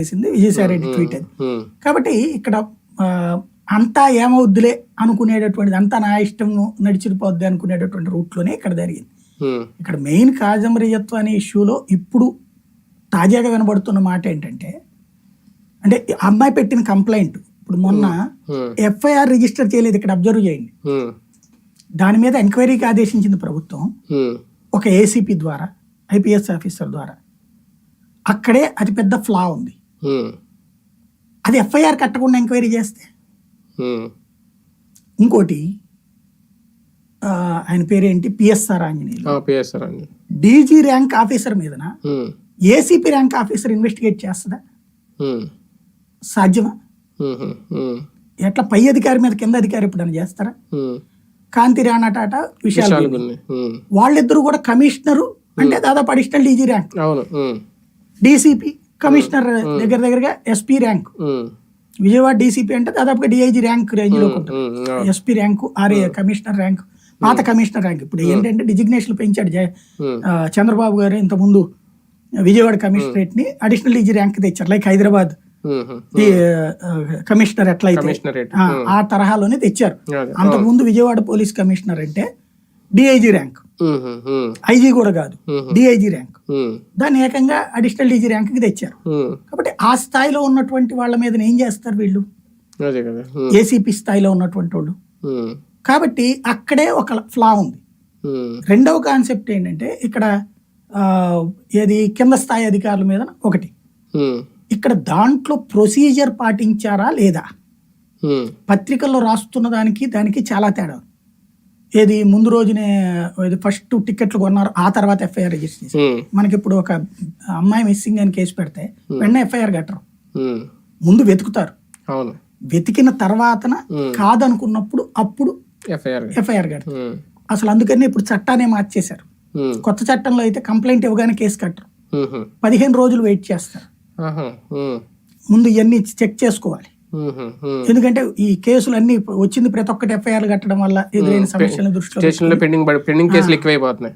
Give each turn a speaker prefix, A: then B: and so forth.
A: చేసింది విజయసాయిరెడ్డి ట్వీట్ అది. కాబట్టి ఇక్కడ అంతా ఏమవుద్దులే అనుకునేటటువంటిది అంతా నా ఇష్టం నడిచిపోద్ది అనుకునేటటువంటి రూట్లోనే ఇక్కడ జరిగింది. ఇక్కడ మెయిన్ కాజమరియత్వం అనే ఇష్యూలో ఇప్పుడు తాజాగా వినబడుతున్న మాట ఏంటంటే అంటే అమ్మాయి పెట్టిన కంప్లైంట్ ఇప్పుడు మొన్న ఎఫ్ఐఆర్ రిజిస్టర్ చేయలేదు ఇక్కడ అబ్జర్వ్ చేయండి. దాని మీద ఎంక్వైరీకి ఆదేశించింది ప్రభుత్వం ఒక ఏసీపీ ద్వారా ఐపీఎస్ ఆఫీసర్ ద్వారా. అక్కడే అతిపెద్ద ఫ్లా ఉంది. అది ఎఫ్ఐఆర్ కట్టకుండా ఎంక్వైరీ చేస్తే? ఇంకోటి ఆయన పేరేంటి? PSR Anjaneyulu. DG rank officer మీదన? ఏసీపీ ర్యాంక్ ఆఫీసర్ ఇన్వెస్టిగేట్ చేస్తుందా? సాధ్యమా? ఎట్లా పై అధికారి మీద కింద అధికారి ఎప్పుడైనా చేస్తారా? కాంతి రాణా టాటా విశాల్ వాళ్ళిద్దరూ కూడా కమిషనరు అంటే దాదాపు additional DG rank. DCP commissioner దగ్గర దగ్గరగా ఎస్పీ ర్యాంక్. విజయవాడ డీసీపీ అంటే దాదాపుగా డిఐజీ ర్యాంక్
B: రేంజ్లో
A: ఎస్పీ ర్యాంకు ఆర్ఏ కమిషనర్ ర్యాంక్ పాత కమిషనర్ ర్యాంక్. ఇప్పుడు ఏంటంటే డిజిగ్నేషన్ పెంచాడు చంద్రబాబు గారు ఇంత ముందు విజయవాడ కమిషనరేట్ని అడిషనల్ డీజీ ర్యాంక్ తెచ్చారు. లైక్ హైదరాబాద్ కమిషనర్ ఎట్లయితే ఆ, తరహాలోనే తెచ్చారు. అంతకుముందు విజయవాడ పోలీస్ కమిషనర్ అంటే డిఐజీ ర్యాంక్ ఐజీ కూడా కాదు. DIG rank. దాన్ని ఏకంగా అడిషనల్ డీజీ ర్యాంక్కి తెచ్చారు కాబట్టి ఆ స్థాయిలో ఉన్నటువంటి వాళ్ళ మీద ఏం చేస్తారు వీళ్ళు? ఏసీపీ స్థాయిలో ఉన్నటువంటి వాళ్ళు. కాబట్టి అక్కడే ఒక ఫ్లా ఉంది. రెండవ కాన్సెప్ట్ ఏంటంటే ఇక్కడ ఏది కింద స్థాయి అధికారుల మీద ఒకటి. ఇక్కడ దాంట్లో ప్రొసీజర్ పాటించారా లేదా? పత్రికల్లో రాస్తున్న దానికి దానికి చాలా తేడా. ఏది ముందు రోజునే ఏది ఫస్ట్ టికెట్లు కొన్నారు ఆ తర్వాత ఎఫ్ఐఆర్ రిజిస్టర్ చేశారు.
B: ఉమ్,
A: మనకి ఇప్పుడు ఒక అమ్మాయి మిస్సింగ్ అని కేసు పెడితే వెంటనే ఎఫ్ఐఆర్ కట్టరు. ముందు వెతుకుతారు. వెతికిన తర్వాతన. కాదనుకున్నప్పుడు అప్పుడు
B: ఎఫ్ఐఆర్
A: ఎఫ్ఐఆర్ కడతారు. అసలు అందుకని ఇప్పుడు చట్టాన్ని మార్చేశారు. కొత్త చట్టంలో అయితే కంప్లైంట్ ఇవ్వగానే కేసు కట్టరు. పదిహేను రోజులు వెయిట్ చేస్తారు. ముందు ఇవన్నీ చెక్ చేసుకోవాలి. ఎందుకంటే ఈ కేసులు అన్ని వచ్చింది ప్రతి ఒక్కటి ఎఫ్ఐఆర్ కట్టడం వల్ల ఎదురైన సమస్యలను దృష్టిలో
B: పెండింగ్ పెండింగ్ కేసులు ఎక్కువైపోతున్నాయి.